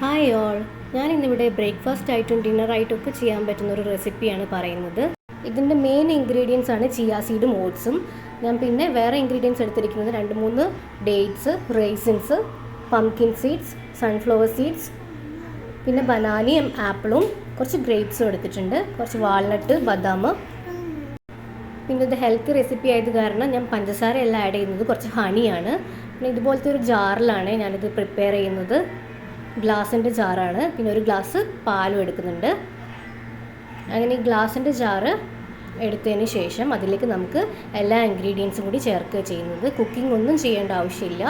Hi all ഞാൻ ഇന്നിവിടെ breakfast ആയിട്ടും ഡിന്നർ ആയിട്ടും ഒക്കെ ചെയ്യാൻ പറ്റുന്ന ഒരു റെസിപ്പിയാണ് പറയുന്നത്. ഇതിന്റെ മെയിൻ ഇൻഗ്രീഡിയൻസ് ആണ് ചിയാ സീഡും ഓട്സും ഞാൻ പിന്നെ വേറെ ഇൻഗ്രീഡിയൻസ് എടുത്തിരിക്കുന്നത് രണ്ട് മൂന്ന് dates raisins pumpkin seeds sunflower seeds പിന്നെ ബനാനയും ആപ്പിളും കുറച്ച് ഗ്രേപ്സും എടുത്തിട്ടുണ്ട്. കുറച്ച് വാൾനട്ട് ബദാം. പിന്നെ ഇത് ഹെൽത്തി റെസിപ്പി ആയത് കാരണം ഞാൻ എല്ലാം ആഡ് ചെയ്യുന്നത് കുറച്ച് ഹണിയാണ് പിന്നെ ഇതുപോലത്തെ ഒരു ജാറിലാണ് ഞാനിത് പ്രിപ്പയർ ചെയ്യുന്നത്. ഗ്ലാസിന്റെ ജാറാണ്. പിന്നെ ഒരു ഗ്ലാസ് പാലും എടുക്കുന്നുണ്ട്. അങ്ങനെ ഈ ഗ്ലാസിന്റെ ജാറ് എടുത്തതിന് ശേഷം അതിലേക്ക് നമുക്ക് എല്ലാ ഇൻഗ്രീഡിയൻസും കൂടി ചേർക്കുക ചെയ്യുന്നത്. കുക്കിംഗ് ഒന്നും ചെയ്യേണ്ട ആവശ്യമില്ല.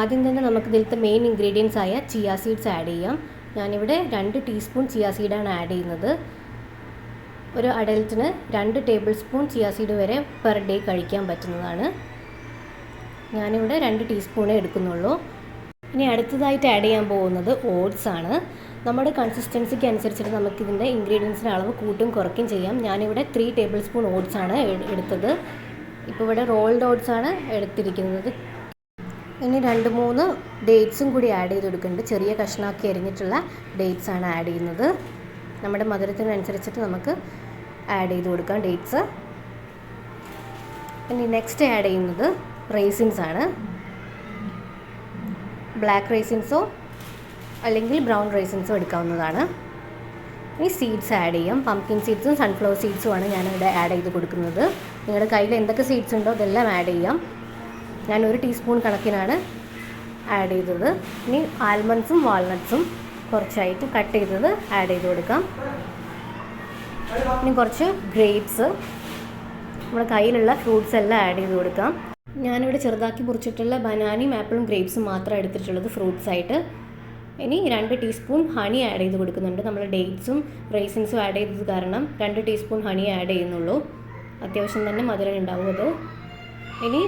ആദ്യം തന്നെ നമുക്ക് ഇതിലത്തെ മെയിൻ ഇൻഗ്രീഡിയൻസ് ആയ ചിയ സീഡ്സ് ആഡ് ചെയ്യാം. ഞാനിവിടെ രണ്ട് ടീസ്പൂൺ ചിയ സീഡാണ് ആഡ് ചെയ്യുന്നത്. ഒരു അഡൽറ്റിന് രണ്ട് ടേബിൾ സ്പൂൺ ചിയ സീഡ് വരെ പെർ ഡേ കഴിക്കാൻ പറ്റുന്നതാണ്. ഞാനിവിടെ രണ്ട് ടീസ്പൂണേ എടുക്കുന്നുള്ളൂ. ഇനി അടുത്തതായിട്ട് ആഡ് ചെയ്യാൻ പോകുന്നത് ഓട്സ് ആണ്. നമ്മുടെ കൺസിസ്റ്റൻസിക്ക് അനുസരിച്ചിട്ട് നമുക്കിതിന്റെ ഇൻഗ്രീഡിയൻസിന്റെ അളവ് കൂട്ടും കുറയ്ക്കും ചെയ്യാം. ഞാനിവിടെ ത്രീ ടേബിൾ സ്പൂൺ ഓട്സ് ആണ് എടുത്തത്. ഇപ്പോൾ ഇവിടെ റോൾഡ് ഓട്സ് ആണ് എടുത്തിരിക്കുന്നത്. ഇനി രണ്ട് മൂന്ന് ഡേറ്റ്സും കൂടി ആഡ് ചെയ്ത് കൊടുക്കുന്നുണ്ട് ചെറിയ കഷ്ണമാക്കി അരിഞ്ഞിട്ടുള്ള ഡേറ്റ്സ് ആണ് ആഡ് ചെയ്യുന്നത്. നമ്മുടെ മധുരത്തിനനുസരിച്ചിട്ട് നമുക്ക് ആഡ് ചെയ്ത് കൊടുക്കാം ഡേറ്റ്സ് ഇനി നെക്സ്റ്റ് ആഡ് ചെയ്യുന്നത് റേസിൻസ് ആണ്. ബ്ലാക്ക് റൈസിൻസോ അല്ലെങ്കിൽ ബ്രൗൺ റൈസിൻസോ എടുക്കാവുന്നതാണ്. ഇനി സീഡ്സ് ആഡ് ചെയ്യും. പംകിൻ സീഡ്സും സൺഫ്ലവർ സീഡ്സുമാണ് ഞാനിവിടെ ആഡ് ചെയ്ത് കൊടുക്കുന്നത്. നിങ്ങളുടെ കയ്യിൽ എന്തൊക്കെ സീഡ്സ് ഉണ്ടോ അതെല്ലാം ആഡ് ചെയ്യാം. ഞാൻ ഒരു ടീസ്പൂൺ കണക്കിനാണ് ആഡ് ചെയ്തത്. ഇനി ആൽമണ്ട്സും വാൾനട്ട്സും കുറച്ചായിട്ട് കട്ട് ചെയ്തത് ആഡ് ചെയ്ത് കൊടുക്കാം. ഇനി കുറച്ച് ഗ്രേപ്സ് നമ്മുടെ കയ്യിലുള്ള ഫ്രൂട്ട്സ് എല്ലാം ആഡ് ചെയ്ത് കൊടുക്കാം. ഞാനിവിടെ ചെറുതാക്കി മുറിച്ചിട്ടുള്ള ബനാനയും ആപ്പിളും ഗ്രേപ്സും മാത്രം എടുത്തിട്ടുള്ളത് ഫ്രൂട്ട്സ് ആയിട്ട്. ഇനി രണ്ട് ടീസ്പൂൺ ഹണി ആഡ് ചെയ്ത് കൊടുക്കുന്നുണ്ട്. നമ്മൾ ഡേറ്റ്സും റൈസിൻസും ആഡ് ചെയ്തത് കാരണം രണ്ട് ടീസ്പൂൺ ഹണി ആഡ് ചെയ്യുന്നുള്ളൂ. അത്യാവശ്യം തന്നെ മധുരം ഉണ്ടാവും അത്. ഇനി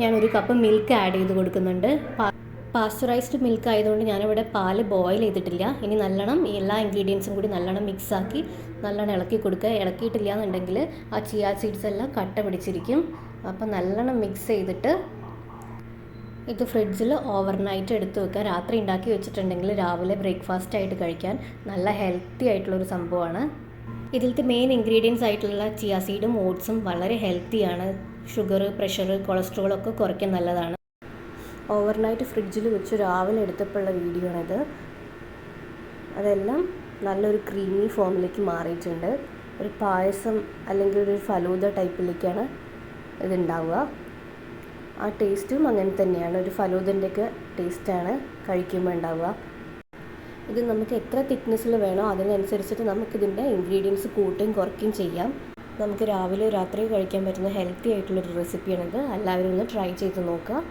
ഞാനൊരു കപ്പ് മിൽക്ക് ആഡ് ചെയ്ത് കൊടുക്കുന്നുണ്ട്. പാസ്ചറൈസ്ഡ് മിൽക്ക് ആയതുകൊണ്ട് ഞാനിവിടെ പാൽ ബോയിൽ ചെയ്തിട്ടില്ല. ഇനി നല്ലോണം എല്ലാ ഇൻഗ്രീഡിയൻസും കൂടി നല്ലോണം മിക്സാക്കി നല്ലോണം ഇളക്കി കൊടുക്കുക. ഇളക്കിയിട്ടില്ല എന്നുണ്ടെങ്കിൽ ആ ചിയാ സീഡ്സ് എല്ലാം കട്ട പിടിച്ചിരിക്കും. അപ്പോൾ നല്ലോണം മിക്സ് ചെയ്തിട്ട് ഇത് ഫ്രിഡ്ജിൽ ഓവർനൈറ്റ് എടുത്ത് വെക്കുക. രാത്രി ഉണ്ടാക്കി വെച്ചിട്ടുണ്ടെങ്കിൽ രാവിലെ ബ്രേക്ക്ഫാസ്റ്റ് ആയിട്ട് കഴിക്കാൻ നല്ല ഹെൽത്തി ആയിട്ടുള്ളൊരു സംഭവമാണ്. ഇതിലത്തെ മെയിൻ ഇൻഗ്രീഡിയൻസ് ആയിട്ടുള്ള ചിയാ സീഡും ഓട്സും വളരെ ഹെൽത്തിയാണ് ഷുഗർ പ്രഷർ കൊളസ്ട്രോൾ ഒക്കെ കുറയ്ക്കാൻ നല്ലതാണ്. ഓവർനൈറ്റ് ഫ്രിഡ്ജിൽ വെച്ച് രാവിലെ എടുത്തപ്പോഴുള്ള വീഡിയോ ആണിത് അതെല്ലാം നല്ലൊരു ക്രീമി ഫോമിലേക്ക് മാറിയിട്ടുണ്ട്. ഒരു പായസം അല്ലെങ്കിൽ ഒരു ഫലൂദ ടൈപ്പിലേക്കാണ് ഇതുണ്ടാവുക. ആ ടേസ്റ്റും അങ്ങനെ തന്നെയാണ്. ഒരു ഫലൂദന്റെയൊക്കെ ടേസ്റ്റാണ് കഴിക്കുമ്പോൾ ഉണ്ടാവുക. ഇത് നമുക്ക് എത്ര തിക്നെസ്സിൽ വേണോ അതിനനുസരിച്ചിട്ട് നമുക്കിതിന്റെ ഇൻഗ്രീഡിയൻസ് കൂട്ടുകയും കുറയ്ക്കുകയും ചെയ്യാം. നമുക്ക് രാവിലെ രാത്രി കഴിക്കാൻ പറ്റുന്ന ഹെൽത്തി ആയിട്ടുള്ളൊരു റെസിപ്പിയാണിത് എല്ലാവരും ഒന്ന് ട്രൈ ചെയ്ത് നോക്കുക.